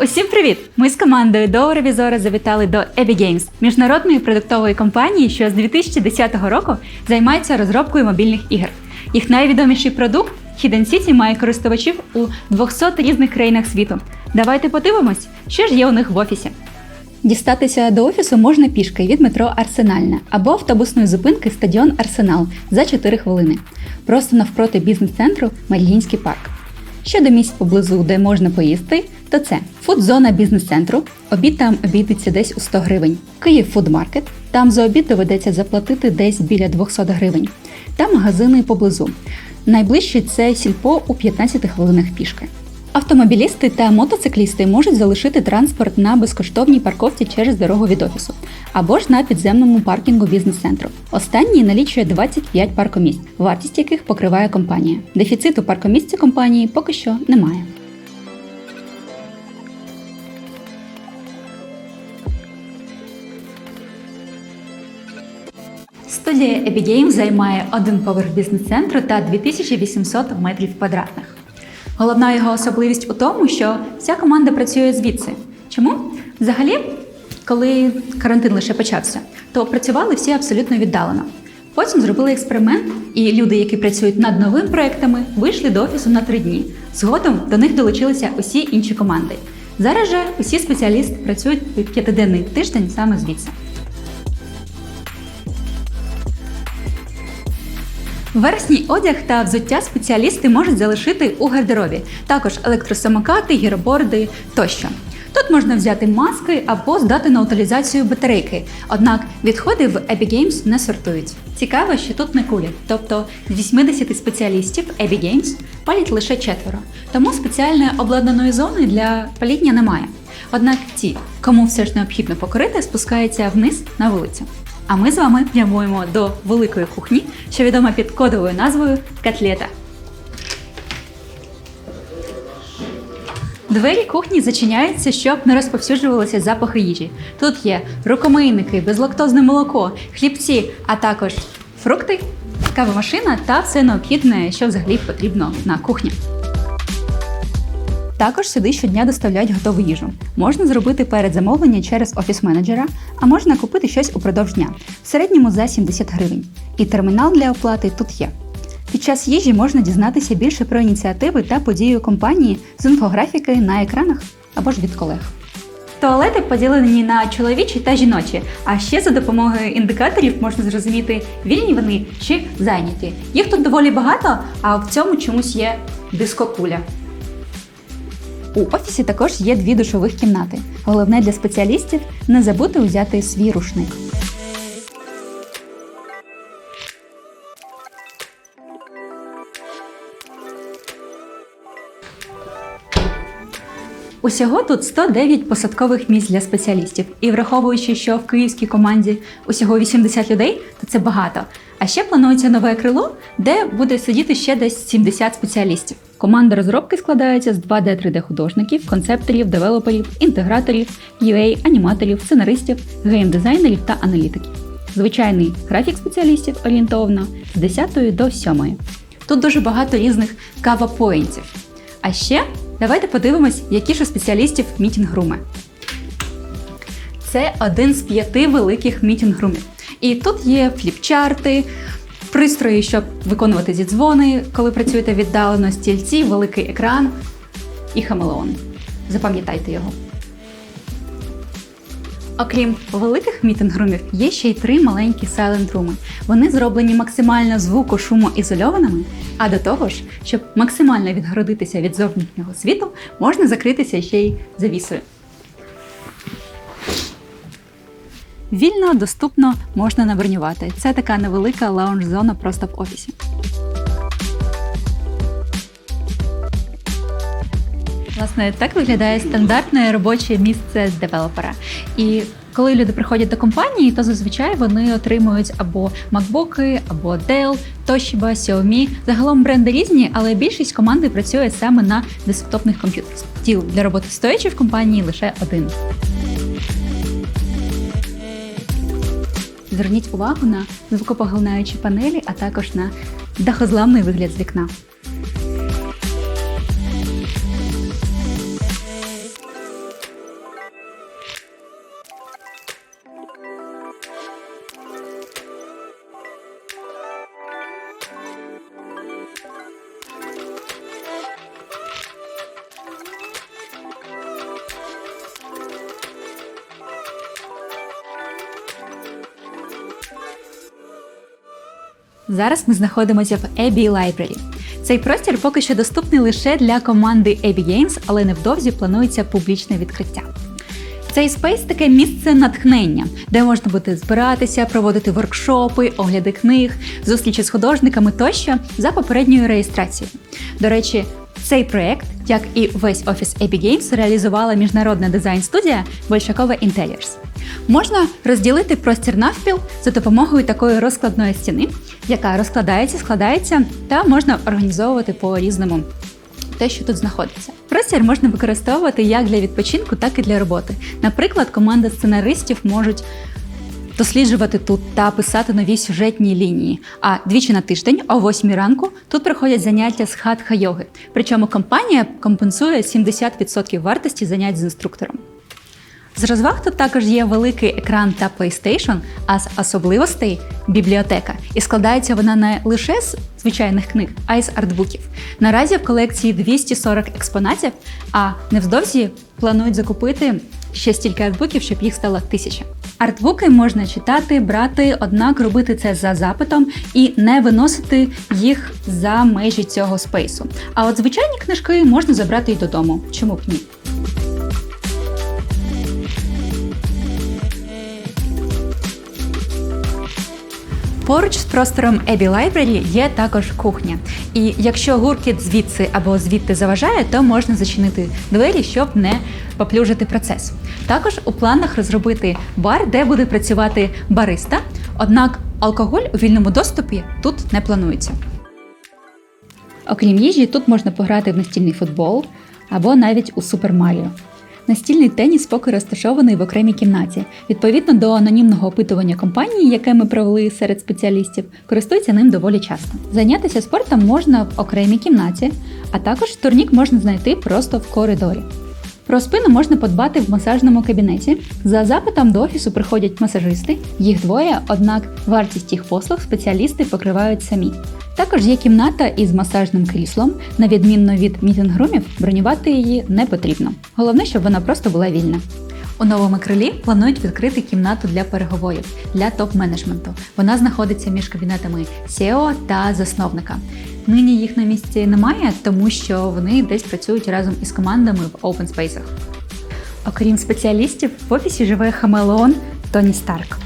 Усім привіт! Ми з командою до ревізора завітали до Ebby Games, міжнародної продуктової компанії, що з 2010 року займається розробкою мобільних ігор. Їх найвідоміший продукт Hidden City має користувачів у 200 різних країнах світу. Давайте подивимось, що ж є у них в офісі. Дістатися до офісу можна пішки від метро Арсенальне або автобусної зупинки стадіон Арсенал за 4 хвилини. Просто навпроти бізнес-центру Мальгінський парк. Щодо місць поблизу, де можна поїсти, то це фудзона бізнес-центру. Обід там обійдеться десь у 100 гривень. Київ фудмаркет. Там за обід доведеться заплатити десь біля 200 гривень. Та магазини поблизу. Найближчий це сільпо у 15 хвилинах пішки. Автомобілісти та мотоциклісти можуть залишити транспорт на безкоштовній парковці через дорогу від офісу або ж на підземному паркінгу бізнес-центру. Останній налічує 25 паркомісць, вартість яких покриває компанія. Дефіциту паркомісць у компанії поки що немає. Студія Epic Games займає один поверх бізнес-центру та 2800 метрів квадратних. Головна його особливість у тому, що вся команда працює звідси. Чому? Взагалі, коли карантин лише почався, то працювали всі абсолютно віддалено. Потім зробили експеримент, і люди, які працюють над новими проектами, вийшли до офісу на три дні. Згодом до них долучилися усі інші команди. Зараз же усі спеціалісти працюють п'ятиденний тиждень саме звідси. Верхній одяг та взуття спеціалісти можуть залишити у гардеробі, також електросамокати, гіроборди тощо. Тут можна взяти маски або здати на утилізацію батарейки. Однак відходи в Epic Games не сортують. Цікаво, що тут не кулять, тобто з 80 спеціалістів Epic Games палять лише четверо, тому спеціальної обладнаної зони для паління немає. Однак ті, кому все ж необхідно покорити, спускаються вниз на вулицю. А ми з вами прямуємо до великої кухні, що відома під кодовою назвою Котлета. Двері кухні зачиняються, щоб не розповсюджувалися запахи їжі. Тут є рукомийники, безлактозне молоко, хлібці, а також фрукти, кавомашина та все необхідне, що взагалі потрібно на кухні. Також сюди щодня доставляють готову їжу. Можна зробити передзамовлення через офіс-менеджера, а можна купити щось упродовж дня, в середньому за 70 гривень. І термінал для оплати тут є. Під час їжі можна дізнатися більше про ініціативи та події компанії з інфографіки на екранах або ж від колег. Туалети поділені на чоловічі та жіночі, а ще за допомогою індикаторів можна зрозуміти, вільні вони чи зайняті. Їх тут доволі багато, а в цьому чомусь є дискокуля. У офісі також є дві душових кімнати. Головне для спеціалістів не забути узяти свій рушник. Усього тут 109 посадкових місць для спеціалістів. І враховуючи, що в київській команді усього 80 людей, то це багато. А ще планується нове крило, де буде сидіти ще десь 70 спеціалістів. Команда розробки складається з 2D 3D художників, концепторів, девелоперів, інтеграторів, UA, аніматорів, сценаристів, геймдизайнерів та аналітиків. Звичайний графік спеціалістів орієнтовно з 10 до 7. Тут дуже багато різних кавапоінтів. А ще давайте подивимось, які ж у спеціалістів мітінг-руми. Це один з п'яти великих мітінг-румів. І тут є фліпчарти, пристрої, щоб виконувати зідзвони, коли працюєте віддалено, стільці, великий екран і хамелеон. Запам'ятайте його. Окрім великих мітинг-румів, є ще й три маленькі сайлент-руми. Вони зроблені максимально звуко-шумоізольованими, а до того ж, щоб максимально відгородитися від зовнішнього світу, можна закритися ще й завісою. Вільно, доступно можна набронювати. Це така невелика лаунж-зона просто в офісі. Власне, так виглядає стандартне робоче місце з девелопера. І коли люди приходять до компанії, то зазвичай вони отримують або MacBook, або Dell, Toshiba, Xiaomi. Загалом бренди різні, але більшість команди працює саме на десктопних комп'ютерах. Стіл для роботи стоячи в компанії лише один. Зверніть увагу на звукопоглинаючі панелі, а також на дахозламний вигляд з вікна. Зараз ми знаходимося в Abbey Library. Цей простір поки що доступний лише для команди Abbey Games, але невдовзі планується публічне відкриття. Цей спейс таке місце натхнення, де можна буде збиратися, проводити воркшопи, огляди книг, зустрічі з художниками тощо за попередньою реєстрацією. До речі, цей проект, як і весь офіс Abbey Games, реалізувала міжнародна дизайн-студія Большакова Interiors. Можна розділити простір навпіл за допомогою такої розкладної стіни, яка розкладається, складається, та можна організовувати по різному те, що тут знаходиться. Простір можна використовувати як для відпочинку, так і для роботи. Наприклад, команда сценаристів можуть досліджувати тут та писати нові сюжетні лінії. А двічі на тиждень, о 8 ранку, тут проходять заняття з хатха йоги. Причому компанія компенсує 70% вартості занять з інструктором. З розваг тут також є великий екран та PlayStation, а з особливостей бібліотека. І складається вона не лише з звичайних книг, а й з артбуків. Наразі в колекції 240 експонатів, а невдовзі планують закупити ще стільки артбуків, щоб їх стало тисяча. Артбуки можна читати, брати, однак робити це за запитом і не виносити їх за межі цього спейсу. А от звичайні книжки можна забрати й додому. Чому б ні? Поруч з простором Abbey Library є також кухня. І якщо гуркіт звідси або звідти заважає, то можна зачинити двері, щоб не поплюжити процес. Також у планах розробити бар, де буде працювати бариста. Однак алкоголь у вільному доступі тут не планується. Окрім їжі, тут можна пограти в настільний футбол або навіть у Супер Маріо. Настільний теніс поки розташований в окремій кімнаті. Відповідно до анонімного опитування компанії, яке ми провели серед спеціалістів, користуються ним доволі часто. Зайнятися спортом можна в окремій кімнаті, а також турнік можна знайти просто в коридорі. Про спину можна подбати в масажному кабінеті. За запитом до офісу приходять масажисти, їх двоє, однак вартість їх послуг спеціалісти покривають самі. Також є кімната із масажним кріслом. На відмінно від мітингрумів, бронювати її не потрібно. Головне, щоб вона просто була вільна. У новому крилі планують відкрити кімнату для переговорів для топ-менеджменту. Вона знаходиться між кабінетами SEO та засновника. Нині їх на місці немає, тому що вони десь працюють разом із командами в space. Окрім спеціалістів, в офісі живе хамелеон Тоні Старк.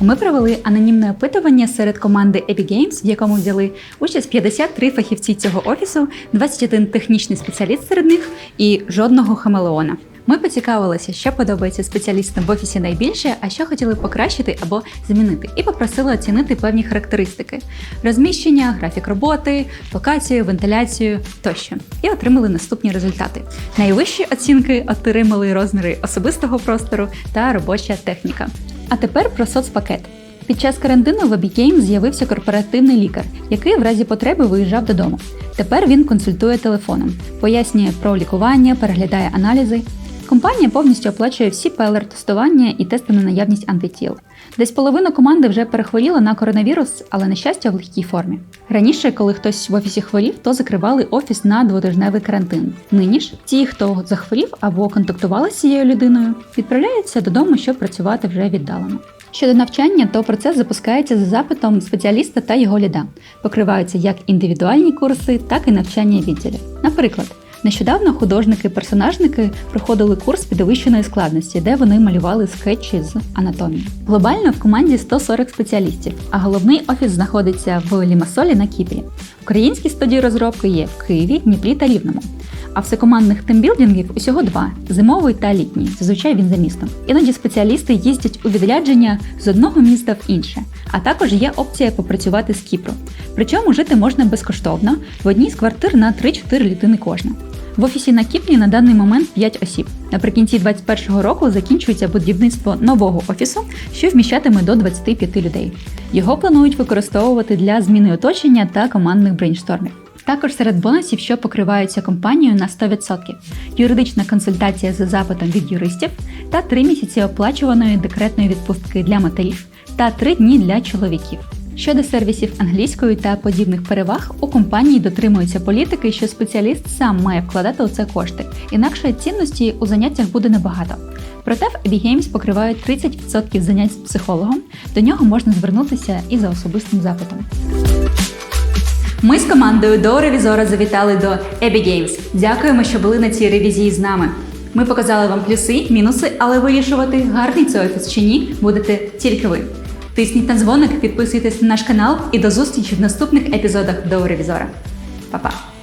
Ми провели анонімне опитування серед команди Epic Games, в якому взяли участь 53 фахівці цього офісу, 21 технічний спеціаліст серед них і жодного хамелеона. Ми поцікавилися, що подобається спеціалістам в офісі найбільше, а що хотіли покращити або змінити, і попросили оцінити певні характеристики: розміщення, графік роботи, локацію, вентиляцію тощо. І отримали наступні результати. Найвищі оцінки отримали розміри особистого простору та робоча техніка. А тепер про соцпакет. Під час карантину в Abigame з'явився корпоративний лікар, який в разі потреби виїжджав додому. Тепер він консультує телефоном, пояснює про лікування, переглядає аналізи. Компанія повністю оплачує всі ПЛР-тестування і тести на наявність антитіл. Десь половина команди вже перехворіла на коронавірус, але на щастя в легкій формі. Раніше, коли хтось в офісі хворів, то закривали офіс на двотижневий карантин. Нині ж ті, хто захворів або контактували з цією людиною, відправляються додому, щоб працювати вже віддалено. Щодо навчання, то процес запускається за запитом спеціаліста та його ліда. Покриваються як індивідуальні курси, так і навчання відділів. Наприклад, Нещодавно художники-персонажники проходили курс підвищеної складності, де вони малювали скетчі з анатомії. Глобально в команді 140 спеціалістів, а головний офіс знаходиться в Лімасолі на Кіпрі. Українські студії розробки є в Києві, Дніпрі та Рівному. А всекомандних тимбілдингів усього два зимовий та літній. Зазвичай він за містом. Іноді спеціалісти їздять у відрядження з одного міста в інше, а також є опція попрацювати з Кіпру. Причому жити можна безкоштовно в одній з квартир на 3-4 людини кожна. В офісі на Кіпрі на даний момент 5 осіб. Наприкінці 2021 року закінчується будівництво нового офісу, що вміщатиме до 25 людей. Його планують використовувати для зміни оточення та командних брейнштормів. Також серед бонусів, що покриваються компанією на 100%, юридична консультація за запитом від юристів та 3 місяці оплачуваної декретної відпустки для матерів та 3 дні для чоловіків. Щодо сервісів англійської та подібних переваг, у компанії дотримуються політики, що спеціаліст сам має вкладати у це кошти, інакше цінності у заняттях буде небагато. Проте в Games покривають 30% занять з психологом. До нього можна звернутися і за особистим запитом. Ми з командою до ревізора завітали до EB Games. Дякуємо, що були на цій ревізії з нами. Ми показали вам плюси, мінуси, але вирішувати, гарний це офіс чи ні, будете тільки ви. Тисніть на дзвоник, підписуйтесь на наш канал і до зустрічі в наступних епізодах до ревізора. Па-па!